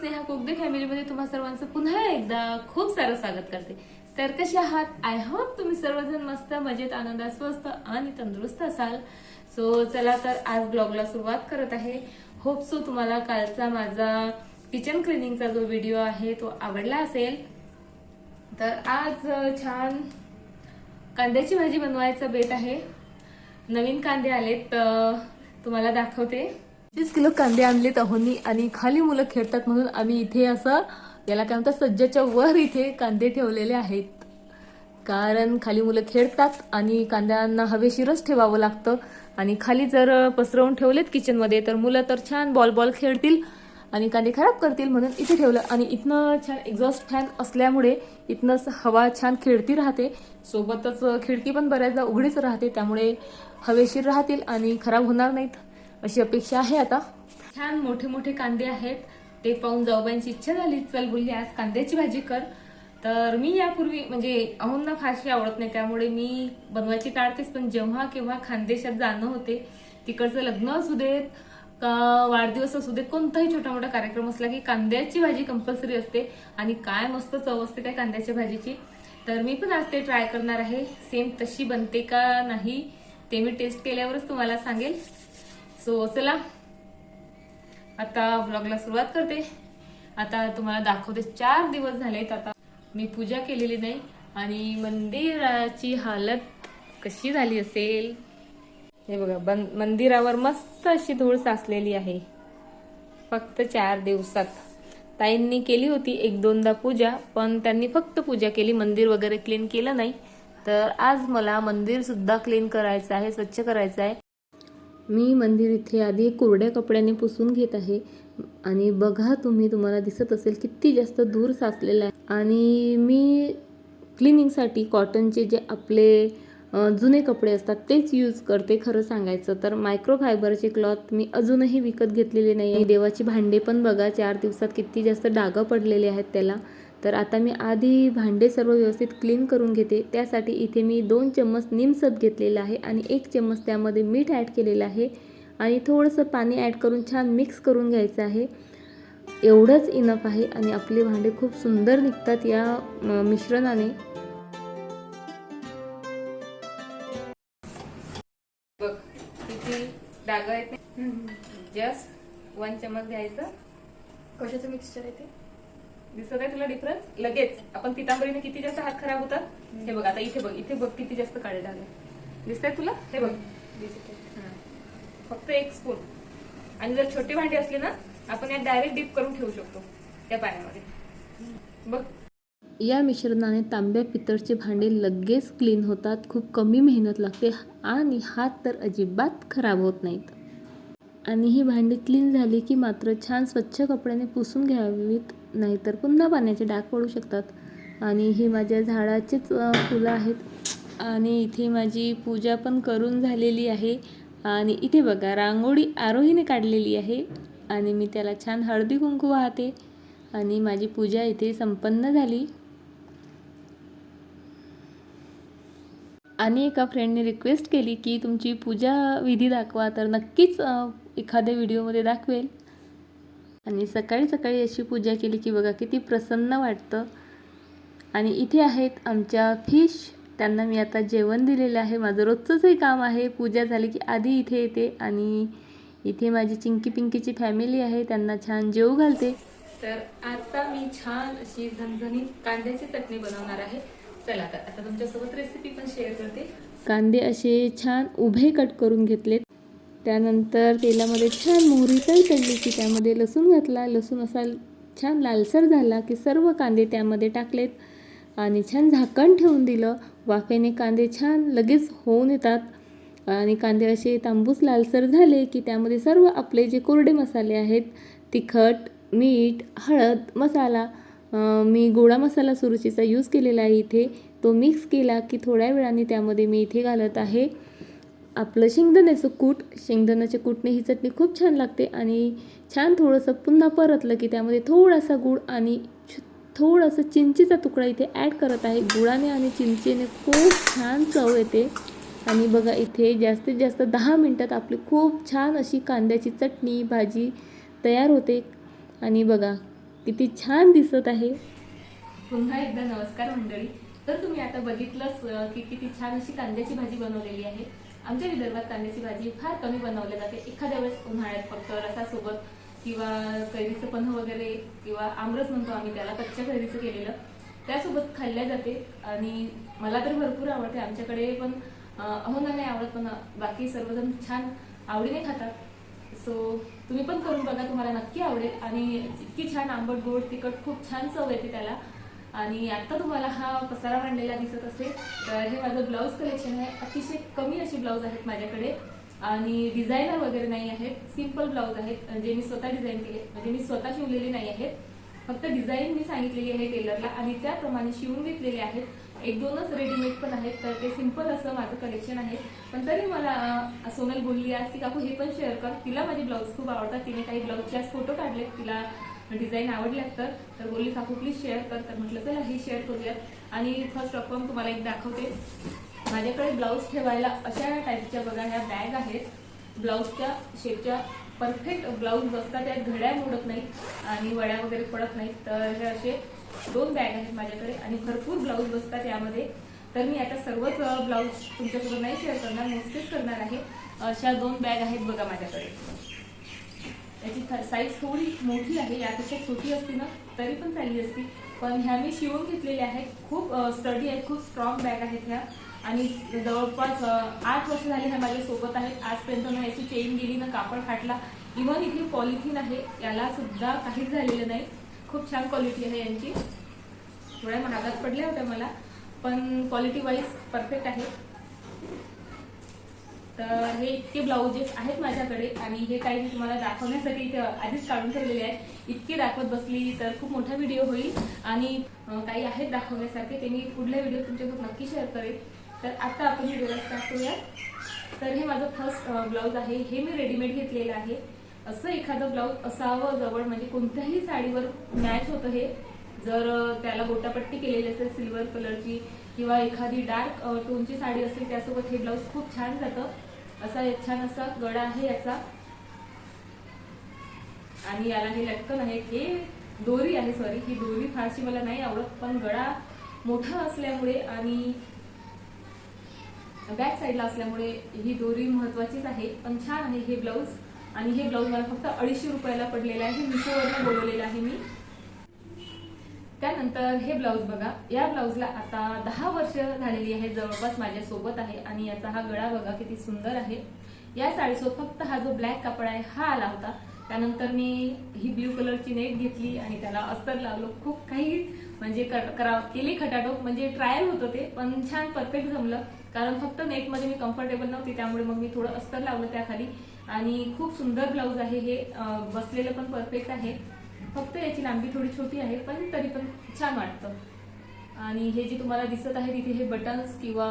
कोकदे फॅमिलीमध्ये तुम्हा सर्वांचं पुन्हा एकदा खूप सारं स्वागत करते. तर कसे आहात? आय होप तुम्ही सर्वजण मस्त मजेत आनंदात स्वस्त आणि तंदुरुस्त असाल. सो चला तर आज ब्लॉगला सुरुवात करत आहे. होप सो तुम्हाला कालचा माझा किचन क्लिनिंगचा जो व्हिडिओ आहे तो आवडला असेल. तर आज छान कांद्याची भाजी बनवायचं बेट आहे. नवीन कांदे आलेत तर तुम्हाला दाखवते. तीस किलो कांदे आणलेत अहोनी आणि खाली मुलं खेळतात म्हणून आम्ही इथे असं याला काय म्हणतात सज्जाच्या वर इथे कांदे ठेवलेले आहेत. कारण खाली मुलं खेळतात आणि कांद्यांना हवेशीरच ठेवावं लागतं. आणि खाली जर पसरवून ठेवलेत किचनमध्ये तर मुलं तर छान बॉल बॉल खेळतील आणि कांदे खराब करतील म्हणून इथे ठेवलं. आणि इथनं छान एक्झॉस्ट फॅन असल्यामुळे इथनं हवा छान खेळती राहते. सोबतच खिडकी पण बऱ्याचदा उघडीच राहते त्यामुळे हवेशीर राहतील आणि खराब होणार नाहीत. अशी अपेक्षा आहे आता. छान मोठे मोठे कांदे आहेत. ते पाहून जाऊबाईंची इच्छा झाली चल बोलली आज कांद्याची भाजी कर. तर मी यापूर्वी म्हणजे अहोंना फारशी आवडत नाही. त्यामुळे मी बनवायची टाळतेच पण जेव्हा केव्हा खानदेशात जाणं होते तिकडचं लग्न असू देत का वाढदिवस असू देत कोणताही छोटा मोठा कार्यक्रम असला की कांद्याची भाजी कंपल्सरी असते. आणि काय मस्त चव असते त्या कांद्याच्या भाजीची. तर मी पण आज ते ट्राय करणार आहे. सेम तशी बनते का नाही ते मी टेस्ट केल्यावरच तुम्हाला सांगेल. सो चला आता ब्लॉगला सुरुवात करते. आता तुम्हाला दाखवते चार दिवस झालेत आता. मी पूजा केलेली नाही आणि मंदिराची हालत कशी झाली असेल? हे बघा बन मंदिरावर मस्त अशी धूळ साचलेली आहे. फक्त चार दिवसात. ताईंनी केली होती एक दोनदा पूजा पण त्यांनी फक्त पूजा केली मंदिर वगैरे क्लीन केलं नाही. तर आज मला मंदिर सुद्धा क्लीन करायचं आहे स्वच्छ करायचं आहे. मी मंदिर इथे आधी कोरड्या कपड्याने पुसून घेत आहे. आणि बघा तुम्ही तुम्हाला दिसत असेल किती जास्त दूर साचलेला आहे. आणि मी क्लिनिंगसाठी कॉटनचे जे आपले जुने कपडे असतात तेच यूज करते खरं सांगायचं तर. मायक्रोफायबरचे क्लॉथ मी अजूनही विकत घेतलेले नाही. आहे देवाची भांडे पण बघा चार दिवसात किती जास्त डागं पडलेले आहेत त्याला. तर आता मी आधी भांडे सर्व व्यवस्थित क्लीन करून घेते. त्यासाठी इथे मी दोन चम्मच निमसत घेतलेलं आहे आणि एक चम्मच त्यामध्ये मीठ ॲड केलेलं आहे. आणि थोडंसं पाणी ॲड करून छान मिक्स करून घ्यायचं आहे. एवढंच इनफ आहे आणि आपले भांडे खूप सुंदर निघतात या मिश्रणाने. बघ किती डाग आहेत. जस्ट वन चम्मच घ्यायचं. कशाचं मिक्सचर आहे ते? दिसत आहे तुला डिफरन्स लगेच. आपण पितांबरीने किती जास्त हात खराब होतात? हे बघ आता इथे बघ इथे बघ किती जास्त काळे डाग आहे दिसतंय तुला? हे बघ. फक्त एक स्पून आणि जर छोटी भांडी असली ना आपण यात डायरेक्ट डीप करून ठेवू शकतो त्या पाण्यामध्ये. बघ. या मिश्रणाने तांब्या पितळचे भांडे लगेच क्लीन होतात खूप कमी मेहनत लागते आणि हात तर अजिबात खराब होत नाहीत. आणि ही भांडी क्लीन झाली की मात्र छान स्वच्छ कपड्याने पुसून घ्यावीत. नाहीतर पुन्हा पाण्याचे डाग पडू शकतात. आणि ही माझ्या झाडाचेच फुलं आहेत. आणि इथे माझी पूजा पण करून झालेली आहे. आणि इथे बघा रांगोळी आरोहीने काढलेली आहे. आणि मी त्याला छान हळदी कुंकू वाहते. आणि माझी पूजा इथे संपन्न झाली. आणि एका फ्रेंडने रिक्वेस्ट केली की तुमची पूजा विधी दाखवा. तर नक्कीच एखाद्या व्हिडिओमध्ये दाखवेल. आणि सकाळी सकाळी अशी पूजा केली की बघा किती प्रसन्न वाटतं. आणि इथे आहेत आमच्या फिश. त्यांना मी आता जेवण दिलेलं आहे. माझं रोजचंचही काम आहे. पूजा झाली की आधी इथे येते आणि इथे माझी चिंकी पिंकीची फॅमिली आहे. त्यांना छान जेव घालते. तर आता मी छान अशी झणझणीत कांद्याची चटणी बनवणार आहे. चला तर आता तुमच्यासोबत रेसिपी पण शेअर करते. कांदे असे छान उभे कट करून घेतलेत. त्यानंतर तेलामध्ये छान मोहरी तळली की त्यामध्ये लसूण घातला. लसूण असा छान लालसर झाला की सर्व कांदे त्यामध्ये टाकलेत आणि छान झाकण ठेवून दिलं. वाफेने कांदे छान लगेच होऊन येतात आणि कांदे असे तांबूस लालसर झाले की त्यामध्ये सर्व आपले जे कोरडे मसाले आहेत तिखट मीठ हळद मसाला मी गोडा मसाला सुरुचीचा यूज केलेला आहे इथे. तो मिक्स केला की थोड्या वेळाने त्यामध्ये मी इथे घालत आहे. आपलं शेंगदाण्याचं कूट शेंगदाण्याच्या कूटने ही चटणी खूप छान लागते आणि छान थोडंसं पुन्हा परतलं की त्यामध्ये थोडासा गूळ आणि छ- थोडंसं चिंचेचा तुकडा इथे ॲड करत आहे. गुळाने आणि चिंचेने खूप छान चव येते. आणि बघा इथे जास्तीत जास्त दहा मिनटात आपली खूप छान अशी कांद्याची चटणी भाजी तयार होते. आणि बघा किती छान दिसत आहे. पुन्हा एकदा नमस्कार मंडळी. तर तुम्ही आता बघितलंच की किती छान अशी कांद्याची भाजी बनवलेली आहे. आमच्या विदर्भात कांद्याची भाजी फार कमी बनवली जाते. एखाद्या वेळेस उन्हाळ्यात फक्त रसासोबत किंवा कैरीचं पन्ह वगैरे किंवा आमरस म्हणतो आम्ही त्याला कच्च्या कैरीचं केलेलं त्यासोबत खाल्ल्या जाते. आणि मला तर भरपूर आवडते. आमच्याकडे पण अहोना नाही आवडत पण बाकी सर्वजण छान आवडीने खातात. सो तुम्ही पण करून बघा तुम्हाला नक्की आवडेल. आणि इतकी छान आंबट गोड तिखट खूप छान चव येते त्याला. आणि आता तुम्हाला हा पसारा मांडलेला दिसत असेल तर हे माझं ब्लाऊज कलेक्शन आहे. अतिशय कमी अशी ब्लाऊज आहेत माझ्याकडे आणि डिझायनर वगैरे नाही आहेत. सिंपल ब्लाऊज आहेत. जे मी स्वतः डिझाईन केले. म्हणजे मी स्वतः शिवलेले नाही आहेत. फक्त डिझाईन मी सांगितलेली आहे टेलरला आणि त्याप्रमाणे शिवून घेतलेले आहेत. एक दोनच रेडीमेड पण आहेत तर ते सिंपल असं माझं कलेक्शन आहे. पण तरी मला सोनल बोलली आज की काकू हे पण शेअर कर. तिला माझे ब्लाऊज खूप आवडतात. तिने काही ब्लाऊजचे आज फोटो काढलेत. तिला डिझाईन आवडल्यात तर. तर बोलली काकू प्लीज शेअर कर. तर म्हटलं चला हे शेअर करूयात. आणि फर्स्ट ऑफ ऑल तुम्हाला एक दाखवते. माझ्याकडे ब्लाऊज ठेवायला अशा टाईपच्या बघा ह्या बॅग आहेत. ब्लाऊजच्या शेपच्या परफेक्ट ब्लाऊज बसतात त्यात घड्या मोडत नाहीत आणि वड्या वगैरे पडत नाहीत. तर हे असे दोन बॅग आहेत माझ्याकडे आणि भरपूर ब्लाऊज बसतात यामध्ये. तर मी आता सर्वच ब्लाऊज तुमच्यासोबत नाही शेअर करणार मोजकेच करणार आहे. अशा दोन बॅग आहेत बघा माझ्याकडे. याची साईज थोडी मोठी आहे यापेक्षा छोटी असती ना तरी पण चांगली असती. पण ह्या मी शिवून घेतलेल्या आहेत. खूप स्टडी आहेत खूप स्ट्रॉंग बॅग आहेत ह्या. आणि जवळपास आठ वर्ष झाली ह्या माझ्या सोबत आहेत. आजपर्यंत ना याची चेन गेली ना कापड फाटला. इव्हन इथे पॉलिथिन आहे याला सुद्धा काहीच झालेलं नाही. खूप छान क्वालिटी आहे यांची. थोड्या महागात पडल्या होत्या मला पण क्वालिटी वाईज परफेक्ट आहे. तर हे इतके ब्लाउजेस आहेत माझ्याकडे आणि हे काही मी तुम्हाला दाखवण्यासाठी इथे आधीच काढून ठेवलेले आहे इतके दाखवत बसली तर खूप मोठा व्हिडिओ होईल. आणि काही आहेत दाखवण्यासारखे ते मी पुढल्या व्हिडिओ तुमच्यासोबत नक्की शेअर करेन. तर आता आपण व्हिडिओला स्टार्ट करूया. तर हे माझं फर्स्ट ब्लाऊज आहे. हे मी रेडीमेड घेतलेलं आहे. असं एखादं ब्लाऊज असावं जवळ म्हणजे कोणत्याही साडीवर मॅच होतं हे. जर त्याला गोटापट्टी केलेली असेल सिल्वर कलरची किंवा एखादी डार्क टोनची साडी असेल त्यासोबत हे ब्लाऊज खूप छान जातं. असा एक छान असा गडा आहे याचा. आणि याला हे लटकन आहे. हे दोरी आहे सॉरी ही दोरी फारशी मला नाही आवडत पण गळा मोठा असल्यामुळे आणि बॅक साईडला असल्यामुळे ही दोरी महत्वाचीच आहे. पण छान आहे हे ब्लाऊज आणि हे ब्लाऊज मला फक्त अडीचशे रुपयाला पडलेलं आहे. मिशोवरनं बोलवलेलं आहे मी. त्यानंतर हे ब्लाऊज बघा. या ब्लाऊजला आता दहा वर्ष झालेली आहे जवळपास माझ्या सोबत आहे आणि याचा हा गळा बघा किती सुंदर आहे. या साडीसोबत फक्त हा जो ब्लॅक कापड आहे हा आला होता. त्यानंतर मी ही ब्ल्यू कलरची नेट घेतली आणि त्याला अस्तर लावलं. खूप काही म्हणजे करा केली खटाटोप. म्हणजे ट्रायल होतं ते पण छान परफेक्ट जमलं. कारण फक्त नेटमध्ये मी कम्फर्टेबल नव्हती त्यामुळे मग मी थोडं अस्तर लावलं त्याखाली. आणि खूप सुंदर ब्लाऊज आहे हे. बसलेलं पण परफेक्ट आहे. फक्त याची लांबी थोडी छोटी आहे पण तरी पण छान वाटतं. आणि हे जे तुम्हाला दिसत आहे तिथे हे बटन्स किंवा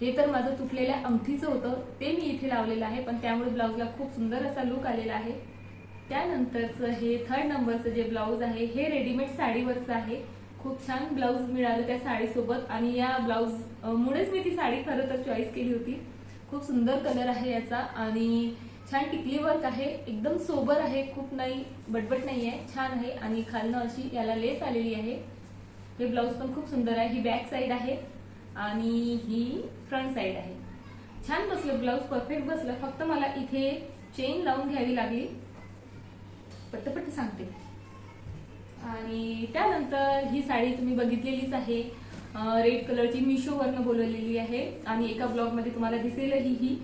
हे तर माझं तुटलेल्या अंगठीचं होतं ते मी इथे लावलेलं आहे पण त्यामुळे ब्लाऊजला खूप सुंदर असा लुक आलेला आहे. त्यानंतरचं हे थर्ड नंबरचं जे ब्लाऊज आहे हे रेडीमेड साडीवरचं आहे. खूप छान ब्लाऊज मिळालं त्या साडीसोबत आणि या ब्लाऊज मुळेच मी ती साडी खरं तर चॉईस केली होती. खूप सुंदर कलर आहे याचा आणि छान टिकली वर्क आहे. एकदम सोबर आहे. खूप नाही बटबट नाही आहे छान आहे. आणि खालनं अशी याला लेस आलेली आहे. हे ब्लाऊज पण खूप सुंदर आहे. ही बॅक साईड आहे. आणि ही फ्रंट साईड आहे. छान बसलं ब्लाऊज परफेक्ट बसलं. फक्त मला इथे चेन लावून घ्यावी लागली. पटपट सांगते. आणि त्यानंतर ही साडी तुम्ही बघितलेलीच आहे. रेड कलरची मिशोवरनं बोलवलेली आहे. आणि एका ब्लॉगमध्ये तुम्हाला दिसेलही ही.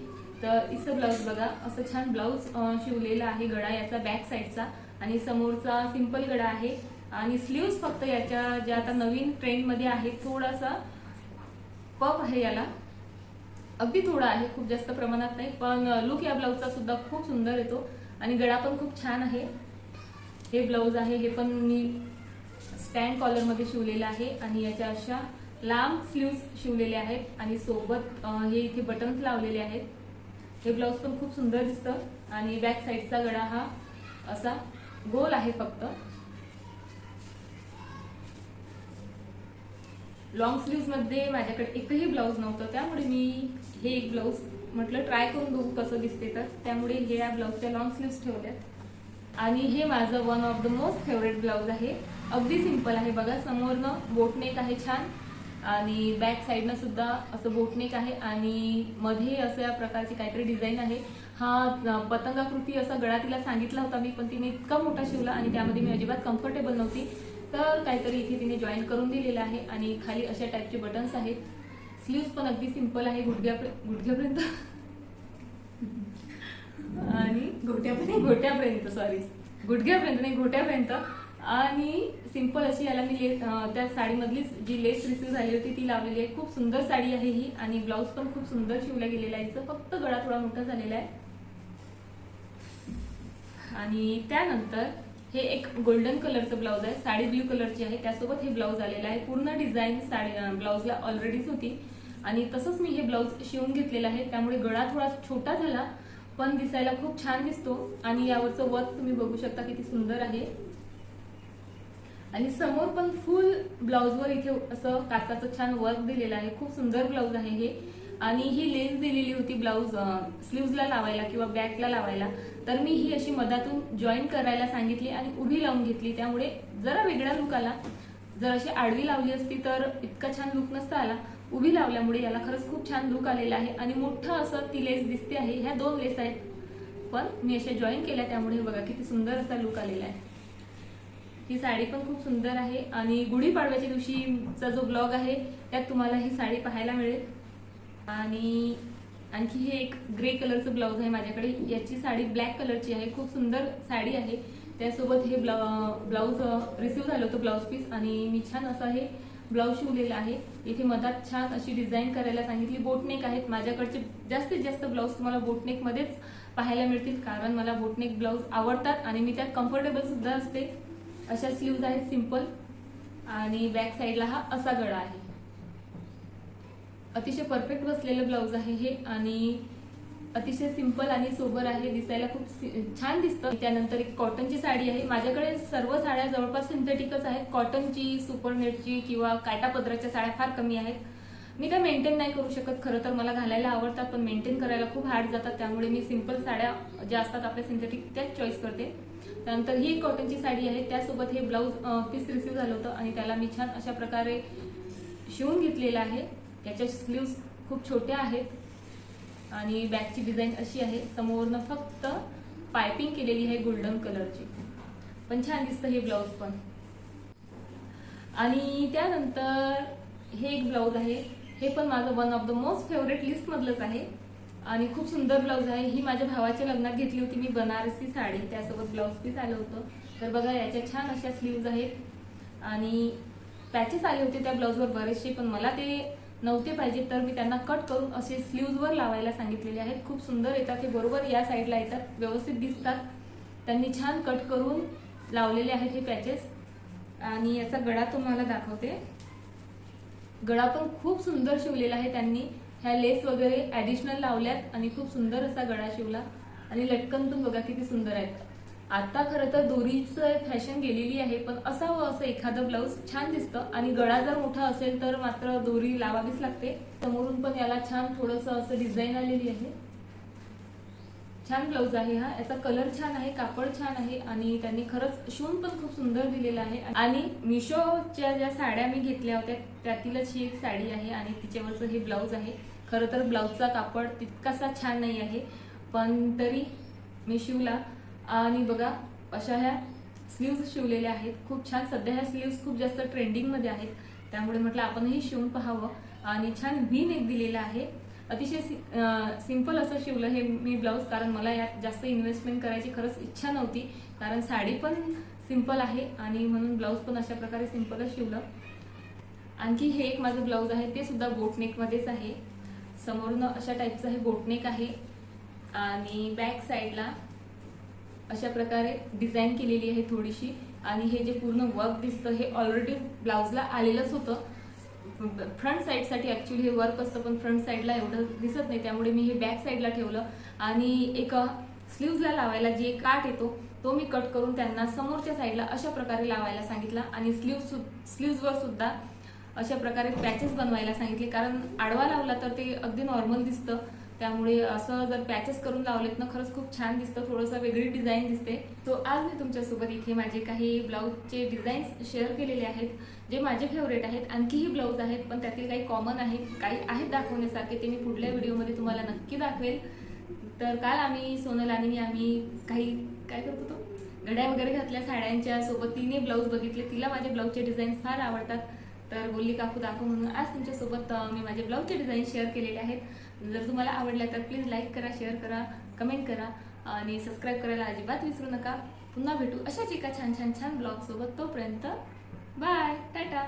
तर इथं ब्लाऊज बघा असं छान ब्लाऊज शिवलेला आहे गळा याचा बॅक साईडचा आणि समोरचा सिंपल गळा आहे. आणि स्लीव्स फक्त याच्या ज्या आता नवीन ट्रेंडमध्ये आहे थोडासा पप आहे याला. अगदी थोडा आहे खूप जास्त प्रमाणात नाही पण लुक या ब्लाऊजचा सुद्धा खूप सुंदर येतो. आणि गळा पण खूप छान आहे. हे ब्लाऊज आहे हे पण मी स्टँड कॉलरमध्ये शिवलेलं आहे. आणि याच्या अशा लांब स्लीव्स शिवलेल्या आहेत. आणि सोबत हे इथे बटन्स लावलेले आहेत. हे ब्लाऊज पण खूप सुंदर दिसतं. आणि बॅक साईडचा गळा हा असा गोल आहे फक्त. लॉंग स्लीव्हमध्ये माझ्याकडे एकही ब्लाऊज नव्हतं. त्यामुळे मी हे एक ब्लाऊज म्हटलं ट्राय करून बघू कसं दिसते तर. त्यामुळे हे या ब्लाऊजच्या लॉंग स्लीव्ह ठेवल्यात. आणि हे माझं one of the most favourite blouse आहे. अगदी सिंपल आहे. बघा समोरनं बोटनेक आहे छान. आणि बॅक साईडनं सुद्धा असं बोटनेक आहे आणि मध्ये अशा प्रकारची काहीतरी डिझाईन आहे. हा पतंगाकृती असा गळा तिला सांगितला होता मी पण तिने इतका मोठा शिवला आणि त्यामध्ये मी अजिबात कम्फर्टेबल नव्हती. तर काहीतरी इथे तिने जॉईन करून दिलेलं आहे आणि खाली अशा टाईपचे बटन्स आहेत. स्लीव्स पण अगदी सिंपल आहे गुडघ्या गुडघ्यापर्यंत. आणि घोट्यापर्यंत. घोट्यापर्यंत सॉरी गुडघ्यापर्यंत नाही घोट्यापर्यंत. आणि सिंपल अशी याला मी लेस त्या साडीमधलीच जी लेस रिसीव्ह झाली होती ती लावलेली आहे. खूप सुंदर साडी आहे ही आणि ब्लाऊज पण खूप सुंदर शिवला गेलेला आहे फक्त गळा थोडा मोठा झालेला आहे. आणि त्यानंतर हे एक गोल्डन कलरचं ब्लाऊज आहे. साडी ब्ल्यू कलरची आहे. त्यासोबत हे ब्लाऊज आलेलं आहे. पूर्ण डिझाईन साडी ब्लाऊजला ऑलरेडीच होती. आणि तसंच मी हे ब्लाऊज शिवून घेतलेलं आहे. त्यामुळे गळा थोडा छोटा झाला पण दिसायला खूप छान दिसतो. आणि यावरचं वर्क तुम्ही बघू शकता किती सुंदर आहे. आणि समोर पण फुल ब्लाऊजवर इथे असं काचाचं छान वर्क दिलेलं आहे. खूप सुंदर ब्लाऊज आहे हे. आणि ही लेस दिलेली होती ब्लाऊज स्लीव्हजला लावायला किंवा बॅकला लावायला. तर मी ही अशी मधातून जॉईन करायला सांगितली आणि उभी लावून घेतली. त्यामुळे जरा वेगळा लुक आला. जर अशी आडवी लावली असती तर इतका छान लुक नसता आला. उभी लावल्यामुळे याला खरंच खूप छान लुक आलेला आहे. आणि मोठं असं ती लेस दिसते आहे. ह्या दोन लेस आहेत. पण मी अशा जॉईन केल्या. त्यामुळे बघा किती सुंदर असा लुक आलेला आहे. ही साडी पण खूप सुंदर आहे. आणि गुढीपाडव्याच्या दिवशीचा जो ब्लॉग आहे त्यात तुम्हाला ही साडी पाहायला मिळेल. आणि आणखी हे एक ग्रे कलरचं ब्लाऊज आहे माझ्याकडे. याची साडी ब्लॅक कलरची आहे. खूप सुंदर साडी आहे. त्यासोबत हे ब्लाउ ब्लाऊज रिसिव्ह झालं होतं ब्लाऊज पीस आणि मी छान असं हे ब्लाऊज शिवलेलं आहे. इथे मधात छान अशी डिझाईन करायला सांगितली. बोटनेक आहेत. माझ्याकडचे जास्तीत जास्त ब्लाऊज तुम्हाला बोटनेकमध्येच पाहायला मिळतील कारण मला बोटनेक ब्लाऊज आवडतात आणि मी त्यात कम्फर्टेबल सुद्धा असते. अशा स्लीव्ज आहेत सिंपल आणि बॅक साईडला हा असा गळा आहे. अतिशय परफेक्ट बसलेलं ब्लाऊज आहे हे आणि अतिशय सिंपल आणि सोबर आहे दिसायला खूप छान दिसतं. त्यानंतर एक कॉटनची साडी आहे. माझ्याकडे सर्व साड्या जवळपास सिंथेटिकच आहेत. कॉटनची सुपरनेटची किंवा काटापदराच्या साड्या फार कमी आहेत. मी काय मेंटेन नाही करू शकत खरं तर मला घालायला आवडतात पण मेंटेन करायला खूप हार्ड जातात. त्यामुळे मी सिंपल साड्या ज्या असतात आपल्या सिंथेटिक त्याच चॉईस करते. त्यानंतर ही कॉटनची साडी आहे त्यासोबत हे ब्लाऊज पीस रिसीव्ह झालं होतं आणि त्याला मी छान अशा प्रकारे शिवून घेतलेलं आहे. याच्या स्लीव्स खूप छोट्या आहेत आणि बॅकची डिझाईन अशी आहे. समोरनं फक्त पायपिंग केलेली आहे गोल्डन कलरची पण छान दिसतं हे ब्लाऊज पण. आणि त्यानंतर हे एक ब्लाऊज आहे. हे पण माझं one of the most favourite list मधलंच आहे. आणि खूप सुंदर ब्लाऊज आहे. ही माझ्या भावाच्या लग्नात घेतली होती मी बनारसी साडी. त्यासोबत ब्लाऊज पीस आलं होतं. तर बघा याच्या छान अशा स्लीव्ज आहेत. आणि पॅचेस आले होते त्या ब्लाऊजवर बरेचसे पण मला ते नव्हते पाहिजे तर मी त्यांना कट करून असे स्लीव्जवर लावायला सांगितलेले आहेत. खूप सुंदर येतात हे बरोबर या साईडला येतात. व्यवस्थित दिसतात. त्यांनी छान कट करून लावलेले आहेत हे पॅचेस आणि याचा गळा तुम्हाला दाखवते. गळा पण खूप सुंदर शिवलेला आहे त्यांनी. ह्या लेस वगैरे ॲडिशनल लावल्यात आणि खूप सुंदर असा गळा शिवला. आणि लटकन पण बघा किती सुंदर आहेत. आता खरं तर दोरीचं फॅशन गेलेली आहे पण असावं असं एखादं ब्लाऊज छान दिसतं. आणि गळा जर मोठा असेल तर मात्र दोरी लावावीच लागते. समोरून पण याला छान थोडंसं असं डिझाईन आलेली आहे. छान ब्लाऊज आहे हा. याचा कलर छान आहे कापड छान आहे आणि त्यांनी खरंच शिवून पण खूप सुंदर दिलेला आहे. आणि मिशोच्या ज्या साड्या मी घेतल्या होत्या त्यातीलच ही एक साडी आहे आणि तिच्यावरचं हे ब्लाऊज आहे. खरं तर ब्लाऊजचा कापड तितकासा छान नाही आहे पण तरी मी शिवला. आणि बघा अशा ह्या स्लीव्ज शिवलेल्या आहेत. खूप छान. सध्या ह्या स्लीव्ज खूप जास्त ट्रेंडिंगमध्ये आहेत. त्यामुळे म्हटलं आपणही शिवून पाहावं. आणि छान व्ही नेक दिलेला आहे. अतिशय सिंपल असं शिवलं हे मी ब्लाऊज कारण मला यात जास्त इन्व्हेस्टमेंट करायची खरंच इच्छा नव्हती. कारण साडी पण सिंपल आहे आणि म्हणून ब्लाऊज पण अशा प्रकारे सिंपलच शिवलं. आणखी हे एक माझं ब्लाऊज आहे ते सुद्धा बोटनेकमध्येच आहे. समोरून अशा टाईपचं हे बोटनेक आहे. आणि बॅक साईडला अशा प्रकारे डिझाईन केलेली आहे थोडीशी. आणि हे जे पूर्ण वर्क दिसतं हे ऑलरेडी ब्लाऊजला आलेलंच होतं. फ्रंट साईडसाठी ॲक्च्युली हे वर्क असतं पण फ्रंट साईडला एवढं दिसत नाही. त्यामुळे मी हे बॅक साईडला ठेवलं आणि एक स्लीव्जला लावायला जी एक काठ येतो तो मी कट करून त्यांना समोरच्या साईडला अशा प्रकारे लावायला सांगितला आणि स्लीव्ह स्लीव्जवर सुद्धा अशा प्रकारे पॅचेस बनवायला सांगितले. कारण आडवा लावला तर ते अगदी नॉर्मल दिसतं. त्यामुळे असं जर पॅचेस करून लावलेत ना खरंच खूप छान दिसतं. थोडंसं वेगळी डिझाईन दिसते. सो आज मी तुमच्यासोबत इथे माझे काही ब्लाऊजचे डिझाईन्स शेअर केलेले आहेत जे माझे फेवरेट आहेत. आणखीही ब्लाऊज आहेत पण त्यातील काही कॉमन आहेत काही आहेत दाखवण्यासारखे ते मी पुढल्या व्हिडिओमध्ये तुम्हाला नक्की दाखवेल. तर काल आम्ही सोनल आणि मी आम्ही काही काय करत होतो? घड्या वगैरे घातल्या साड्यांच्या सोबत. तिने ब्लाऊज बघितले. तिला माझे ब्लाऊजचे डिझाईन्स फार आवडतात. तर बोलली काकू दाखव म्हणून. आज तुमच्यासोबत मी माझे ब्लाऊजचे डिझाईन शेअर केलेले आहेत. जर तुम्हाला आवडला तर प्लीज लाईक करा शेअर करा कमेंट करा आणि सबस्क्राईब करायला अजिबात विसरू नका. पुन्हा भेटू अशाच एका छान छान छान ब्लॉगसोबत तोपर्यंत बाय टाटा